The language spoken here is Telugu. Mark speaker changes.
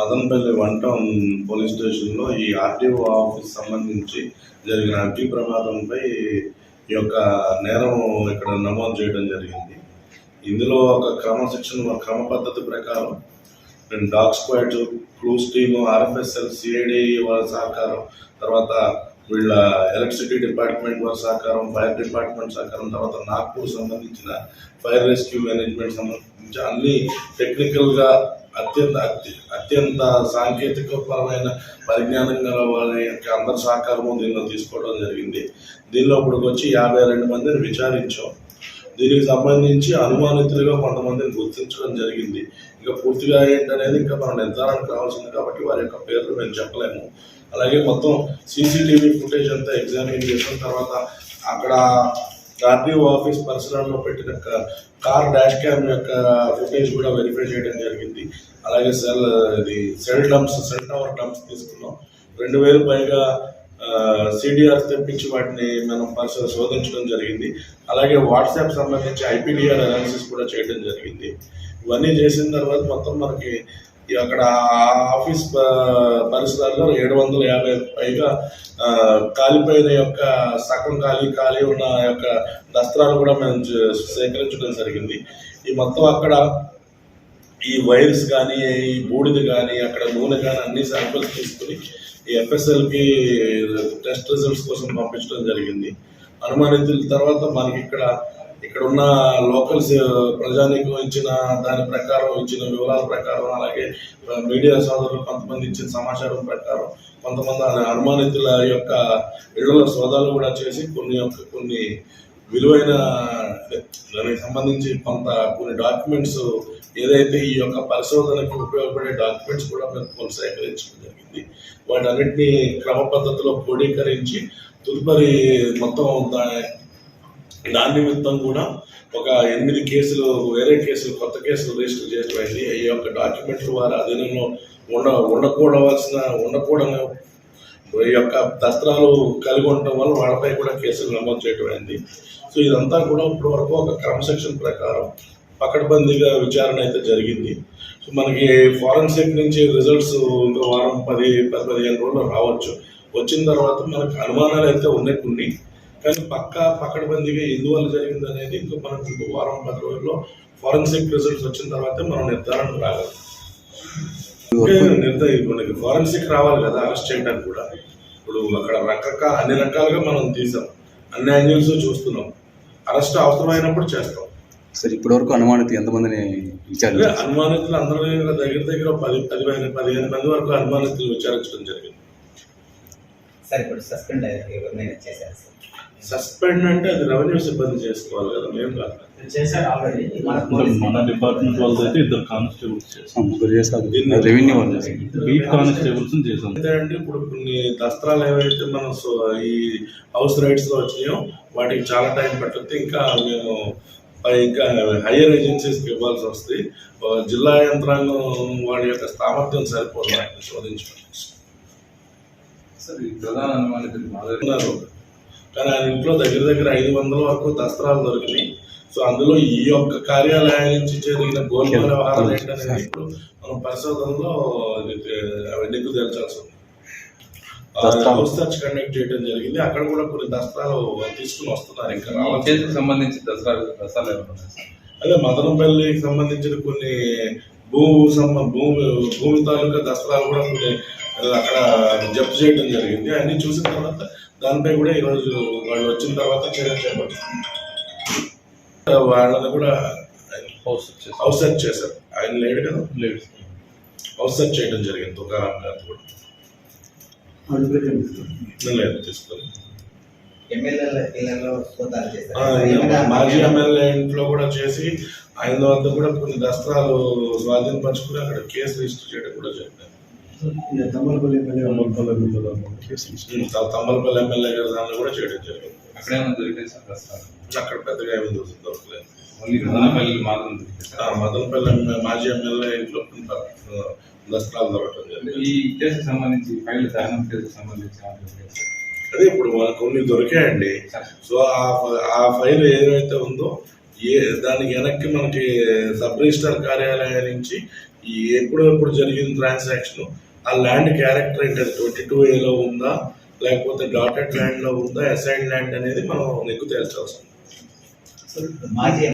Speaker 1: మదనపల్లి వన్ టౌన్ పోలీస్ స్టేషన్లో ఈ ఆర్టీఓ ఆఫీస్ సంబంధించి జరిగిన అగ్ని ప్రమాదంపై ఈ యొక్క నేరం ఇక్కడ నమోదు చేయడం జరిగింది. ఇందులో ఒక క్రమశిక్షణ క్రమ పద్ధతి ప్రకారం రెండు dog squad clues team RFSL CID వారి సహకారం తర్వాత వీళ్ళ ఎలక్ట్రిసిటీ డిపార్ట్మెంట్ వారి సహకారం ఫైర్ డిపార్ట్మెంట్ సహకారం తర్వాత నాగ్పూర్ సంబంధించిన ఫైర్ రెస్క్యూ మేనేజ్మెంట్ సంబంధించి అన్ని టెక్నికల్గా అత్యంత అత్య అత్యంత సాంకేతికపరమైన పరిజ్ఞానం గల వారి యొక్క అందరి సహకారము దీనిలో తీసుకోవడం జరిగింది. దీనిలో ఇప్పటికి వచ్చి యాభై రెండు మందిని విచారించాం. దీనికి సంబంధించి అనుమానితులుగా కొంతమందిని గుర్తించడం జరిగింది. ఇక పూర్తిగా ఏంటనేది ఇంకా మనం నిర్ధారణ కావాల్సింది కాబట్టి వారి యొక్క పేర్లు మేము చెప్పలేము. అలాగే మొత్తం సీసీటీవీ ఫుటేజ్ అంతా ఎగ్జామిన్ చేసిన తర్వాత అక్కడ ఆర్డీఓ ఆఫీస్ పరిసరాల్లో పెట్టిన కార్ డాష్ క్యామ్ యొక్క ఫుటేజ్ కూడా వెరిఫై చేయడం జరిగింది. అలాగే సెల్ ఇది cell dumps cell tower dumps తీసుకున్నాం. రెండు వేలు పైగా సిడిఆర్ తెప్పించి వాటిని మనం పరిసర శోధించడం జరిగింది. అలాగే వాట్సాప్ సంబంధించి ఐపీడిఆర్ అనాలిసిస్ కూడా చేయడం జరిగింది. ఇవన్నీ చేసిన తర్వాత మొత్తం మనకి అక్కడ ఆఫీస్ పరిసరాల్లో ఏడు వందల యాభై పైగా కాలిపోయిన యొక్క సగం ఖాళీ ఖాళీ ఉన్న యొక్క దస్త్రాలు కూడా మేము చే- సేకరించడం జరిగింది. ఈ మొత్తం అక్కడ ఈ వైర్స్ కానీ ఈ బూడిద కానీ అక్కడ నూనె కానీ అన్ని శాంపిల్స్ తీసుకుని ఈ ఎఫ్ఎస్ఎల్కి టెస్ట్ రిజల్ట్స్ కోసం పంపించడం జరిగింది. అనుమానితుల తర్వాత మనకి ఇక్కడ ఇక్కడ ఉన్న లోకల్స్ ప్రజానికి ఇచ్చిన దాని ప్రకారం ఇచ్చిన వివరాల ప్రకారం అలాగే మీడియా సోదరులు కొంతమంది ఇచ్చిన సమాచారం ప్రకారం కొంతమంది అనుమానితుల యొక్క ఇళ్ళలో సోదాలు కూడా చేసి కొన్ని యొక్క కొన్ని విలువైన దానికి సంబంధించి కొంత కొన్ని డాక్యుమెంట్స్ ఏదైతే ఈ యొక్క పరిశోధనకు ఉపయోగపడే డాక్యుమెంట్స్ కూడా మేము కొన్ని సేకరించడం జరిగింది. వాటన్నిటిని క్రమ పద్ధతిలో క్రోడీకరించి తదుపరి మొత్తం దాని నిమిత్తం కూడా ఒక ఎనిమిది కేసులు వేరే కేసులు కొత్త కేసులు రిజిస్టర్ చేయడమైంది ఈ యొక్క డాక్యుమెంట్లు వారి అధీనంలో ఉండ ఉండకూడవలసిన ఉండకూడని ఈ యొక్క దస్త్రాలు కలిగి ఉండటం వల్ల వాళ్ళపై కూడా కేసులు నమోదు చేయటమైంది సో ఇదంతా కూడా ఇప్పటి వరకు ఒక క్రమశిక్షణ ప్రకారం పకడ్బందీగా విచారణ అయితే జరిగింది. సో మనకి ఫారెన్సిక్ నుంచి రిజల్ట్స్ ఇంకో వారం పది పది పదిహేను రోజులు రావచ్చు. వచ్చిన తర్వాత మనకు అనుమానాలు అయితే ఉన్నాయి కొన్ని. కానీ పక్క పకడ్బందీగా ఎందువల్ల జరిగింది అనేది ఇంకో మనకు ఇంకో వారం పది రోజుల్లో ఫారెన్సిక్ రిజల్ట్స్ వచ్చిన తర్వాతే మనం నిర్ధారణ రాగలం. నిర్ధారణ మనకి ఫారెన్సిక్ రావాలి కదా అరెస్ట్ చేయడానికి కూడా. ఇప్పుడు అక్కడ రకరకాల అన్ని రకాలుగా మనం తీసాం. అన్ని యాంగిల్స్ చూస్తున్నాం. అరెస్ట్ అవసరమైనప్పుడు చేస్తాం.
Speaker 2: సార్ ఇప్పటివరకు అనుమానిత ఎంతమందిని
Speaker 1: అదే
Speaker 2: విచారించారు
Speaker 1: అనుమానితులు అందరూ దగ్గర దగ్గర పది పదిహేను పదిహేను మంది వరకు అనుమానితులు విచారించడం జరిగింది.
Speaker 3: సార్ ఇప్పుడు సస్పెండ్ ఎవరినైనా చేశారు సార్?
Speaker 1: సస్పెండ్ అంటే అది రెవెన్యూ సిబ్బంది చేసుకోవాలి కదా మేము కాదు.
Speaker 3: చేశారు ఆల్రెడీ. మన
Speaker 4: డిపార్ట్మెంట్ వాళ్ళతో అయితే ఇద్దరు కానిస్టేబుల్స్ చేసాం
Speaker 2: ముగ్గురు రెవెన్యూ వాళ్ళు చేస్తారు.
Speaker 4: బీట్ కానిస్టేబుల్స్ చేసాం
Speaker 1: అంటే ఇప్పుడు కొన్ని దస్త్రాలు ఏవైతే మనం ఈ హౌస్ రైట్స్లో వచ్చినాయో వాటికి చాలా టైం పట్టుద్ది ఇంకా మేము ఇంకా హయ్యర్ ఏజెన్సీస్కి ఇవ్వాల్సి వస్తుంది జిల్లా యంత్రాంగం వాడి యొక్క సామర్థ్యం వాటిని శోధించడానికి. ఉన్నారు. కానీ ఆయన ఇంట్లో దగ్గర దగ్గర ఐదు వందల వరకు దస్త్రాలు దొరికినాయి. సో అందులో ఈ యొక్క కార్యాలయం నుంచి జరిగిన గోల్మాల వ్యవహారాలు ఏంటనేది ఇప్పుడు మనం పరిశోధనలో అవన్నీ తేల్చాల్సి ఉంది. హౌస్ సర్చ్ కండక్ట్ చేయడం జరిగింది. అక్కడ కూడా కొన్ని దస్త్రాలు తీసుకుని వస్తున్నారు. ఇంకా
Speaker 5: సంబంధించి దసరా దసరాలు సార్
Speaker 1: అదే మదనపల్లికి సంబంధించిన కొన్ని భూ సంబ భూమి భూమి తాలూకా దస్త్రాలు కూడా కొన్ని అక్కడ జప్తు చేయడం జరిగింది. అన్ని చూసిన తర్వాత దానిపై కూడా ఈరోజు వాళ్ళు వచ్చిన తర్వాత చర్య చేపట్టారు. వాళ్ళని కూడా
Speaker 4: హౌస్
Speaker 1: సెర్చ్ చేశారు. ఆయన లేడు కదా?
Speaker 4: లేడీస్
Speaker 1: హౌస్ సెర్చ్ చేయడం జరిగింది. తుకారాం గారు కూడా. లేదు తీసుకోలేదు. మాజీ ఎమ్మెల్యే ఇంట్లో కూడా చేసి ఆయన వద్ద కూడా కొన్ని దస్త్రాలు స్వాధీనపరచుకుని అక్కడ కేసు రిజిస్టర్ చేయడం కూడా జరిగింది. తమ్మలపల్లి ఎమ్మెల్యే గారి దానిలో కూడా చేయడం జరిగింది.
Speaker 5: అక్కడ ఏమైనా సార్
Speaker 1: అక్కడ పెద్దగా ఏమి దొరుకుతుంది దొరకలేదు.
Speaker 5: మదనపల్లి మాత్రం
Speaker 1: మాజీ ఎమ్మెల్యే ఇంట్లో దస్త్రాలు దొరకడం జరిగింది.
Speaker 5: ఈ కేసుకు సంబంధించి ఫైల్ దహనం కేసుకు సంబంధించి ఏమైనా దొరికాయి సార్?
Speaker 1: అదే ఇప్పుడు మనకు కొన్ని దొరికాయండి. సో ఆ ఫ- ఆ ఫైల్ ఏదైతే ఉందో ఏ దానికి వెనక్కి మనకి సబ్ రిజిస్టర్ కార్యాలయం నుంచి ఈ ఎప్పుడు ఎప్పుడు జరిగిన ట్రాన్సాక్షన్ ఆ ల్యాండ్ క్యారెక్టర్ ఏంటి? ట్వంటీ టూ ఏలో ఉందా? లేకపోతే డాటెడ్ ల్యాండ్లో ఉందా? అసైన్ ల్యాండ్ అనేది మనం నెగ్గు తేల్చాల్సి ఉంది
Speaker 3: మాజీ